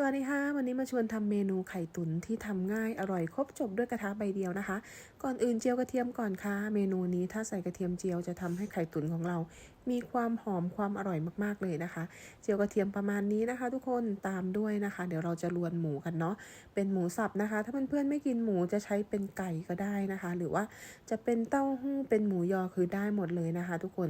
สวัสดีค่ะ วันนี้มาชวนทำเมนูไข่ตุ๋นที่ทำง่ายอร่อยครบจบด้วยกระทะใบเดียวนะคะ ก่อนอื่นเจียวกระเทียมก่อนค่ะ เมนูนี้ถ้าใส่กระเทียมเจียวจะทำให้ไข่ตุ๋นของเรา มีความหอมความอร่อยมากๆเลยนะคะ เจียวกระเทียมประมาณนี้นะคะ ทุกคนตามด้วยนะคะ เดี๋ยวเราจะรวนหมูกันเนาะเป็นหมูสับนะคะ ถ้าเพื่อนๆไม่กินหมูจะใช้เป็นไก่ก็ได้นะคะ หรือว่าจะเป็นเต้าหู้เป็นหมูยอคือได้หมดเลยนะคะ ทุกคน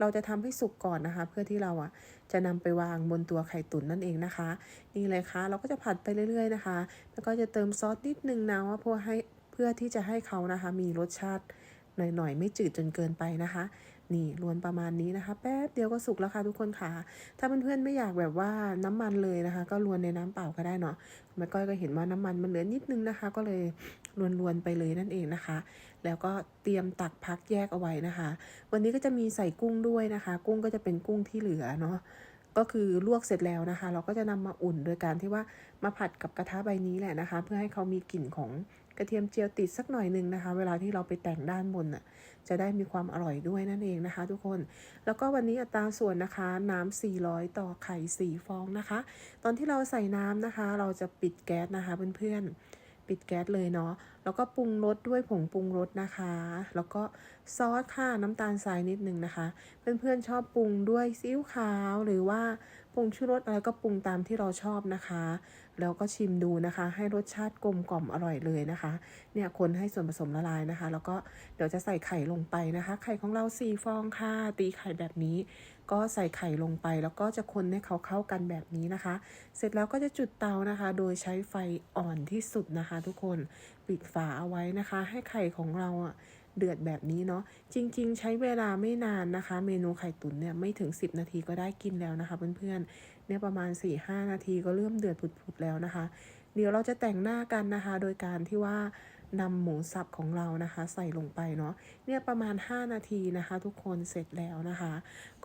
เราจะทำให้สุกก่อนนะคะ เพื่อที่เราอะจะนำไปวางบนตัวไข่ตุ๋นนั่นเองนะคะ นี่เลยค่ะ เราก็จะผัดไปเรื่อย ๆนะคะ แล้วก็จะเติมซอสนิดนึงนะว่าเพื่อให้เพื่อที่จะให้เขานะคะ มีรสชาติหน่อยๆ ไม่จืดจนเกินไปนะคะ นี่รวนประมาณนี้นะคะ แป๊บเดียวก็สุกแล้วค่ะทุกคนค่ะถ้าเพื่อนๆไม่อยากแบบว่าน้ำมันเลยนะคะ ก็รวนในน้ำเปล่าก็ได้เนาะแม่ก้อยก็เห็นว่าน้ำมันมันเหลือนิดนึงนะคะ ก็เลยรวนๆไปเลยนั่นเองนะคะ แล้วก็เตรียมตักพักแยกเอาไว้นะคะ วันนี้ก็จะมีใส่กุ้งด้วยนะคะ กุ้งก็จะเป็นกุ้งที่เหลือเนาะ ก็คือลวกเสร็จแล้วนะคะ เราก็จะนำมาอุ่นโดยการที่ว่ามาผัดกับกระทะใบนี้แหละนะคะ เพื่อให้เขามีกลิ่นของกระเทียมเจียวติดสักหน่อยหนึ่งนะคะ เวลาที่เราไปแต่งด้านบนน่ะจะได้มีความอร่อยด้วยนั่นเองนะคะ ทุกคน แล้วก็วันนี้อัตราส่วนนะคะน้ำ400 ต่อไข่ 4 ฟองนะคะ ตอนที่เราใส่น้ำนะคะ เราจะปิดแก๊สนะคะเพื่อนๆปิดแก๊สเลยเนาะแล้วก็ปรุงรสด้วยผงปรุงรสนะคะ แล้วก็ซอสค่ะน้ำตาลทรายนิดนึงนะคะ เพื่อนๆชอบปรุงด้วยซีอิ๊วขาวหรือว่าปรุงชูรสอะไรก็ปรุงตามที่เราชอบนะคะ แล้วก็ชิมดูนะคะ ให้รสชาติกลมกล่อมอร่อยเลยนะคะ เนี่ยคนให้ส่วนผสมละลายนะคะ แล้วก็เดี๋ยวจะใส่ไข่ลงไปนะคะ ไข่ของเราสี่ฟองค่ะ ตีไข่แบบนี้ ก็ใส่ไข่ลงไป แล้วก็จะคนให้เขาเข้ากันแบบนี้นะคะ เสร็จแล้วก็จะจุดเตานะคะ โดยใช้ไฟอ่อนที่สุดนะคะ ทุกคน ปิดฝาเอาไว้นะคะ ให้ไข่ของเราอะเดือดแบบนี้เนาะจริง ๆ ใช้เวลาไม่นานนะคะ เมนูไข่ตุ๋นเนี่ยไม่ถึง 10 นาทีก็ได้กินแล้วนะคะเพื่อนๆเนี่ยประมาณ 4-5 นาทีก็เริ่มเดือดผุดๆแล้วนะคะ เดี๋ยวเราจะแต่งหน้ากันนะคะ โดยการที่ว่านำหมูสับของเรานะคะ ใส่ลงไปเนาะเนี่ยประมาณ 5 นาทีนะคะ ทุกคนเสร็จแล้วนะคะ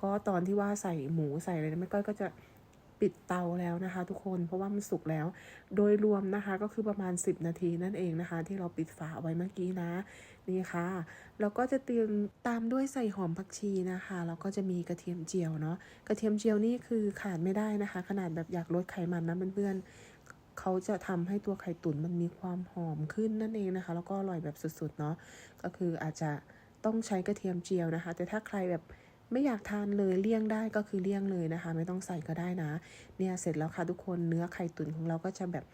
ก็ตอนที่ว่าใส่หมูใส่อะไรนะแม่ก้อยก็จะ ปิดเตาแล้วนะคะ ทุกคนเพราะว่ามันสุกแล้ว โดยรวมนะคะก็คือประมาณ 10 นาทีนั่นเองนะคะ ที่เราปิดฝาไว้เมื่อกี้นะนี่ค่ะแล้วก็จะเตรียมตามด้วยใส่หอมผักชีนะคะแล้วก็จะมีกระเทียมเจียวเนาะกระเทียมเจียวนี่คือขาดไม่ได้นะคะ ขนาดแบบอยากลดไขมันนะเพื่อนเขาจะทำให้ตัวไข่ตุ๋นมันมีความหอมขึ้นนั่นเองนะคะ แล้วก็อร่อยแบบสุดๆเนาะก็คืออาจจะต้องใช้กระเทียมเจียวนะคะ แต่ถ้าใครแบบ ไม่อยากทานเลยเลี่ยงได้ก็คือเลี่ยงเลยนะคะ ไม่ต้องใส่ก็ได้นะ เนี่ยเสร็จแล้วค่ะทุกคนเนื้อไข่ตุ๋นของเราก็จะแบบ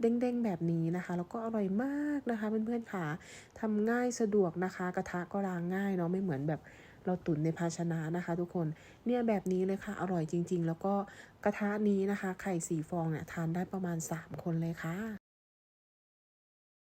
เด้งๆแบบนี้นะคะ แล้วก็อร่อยมากนะคะเพื่อนๆค่ะทำง่ายสะดวกนะคะ กระทะก็ล้างง่ายเนาะไม่เหมือนแบบเราตุ๋นในภาชนะนะคะ ทุกคนเนี่ยแบบนี้เลยค่ะอร่อยจริง ๆ แล้วก็กระทะนี้นะคะ ไข่สีฟองเนี่ยทานได้ประมาณ 3 คนเลยค่ะ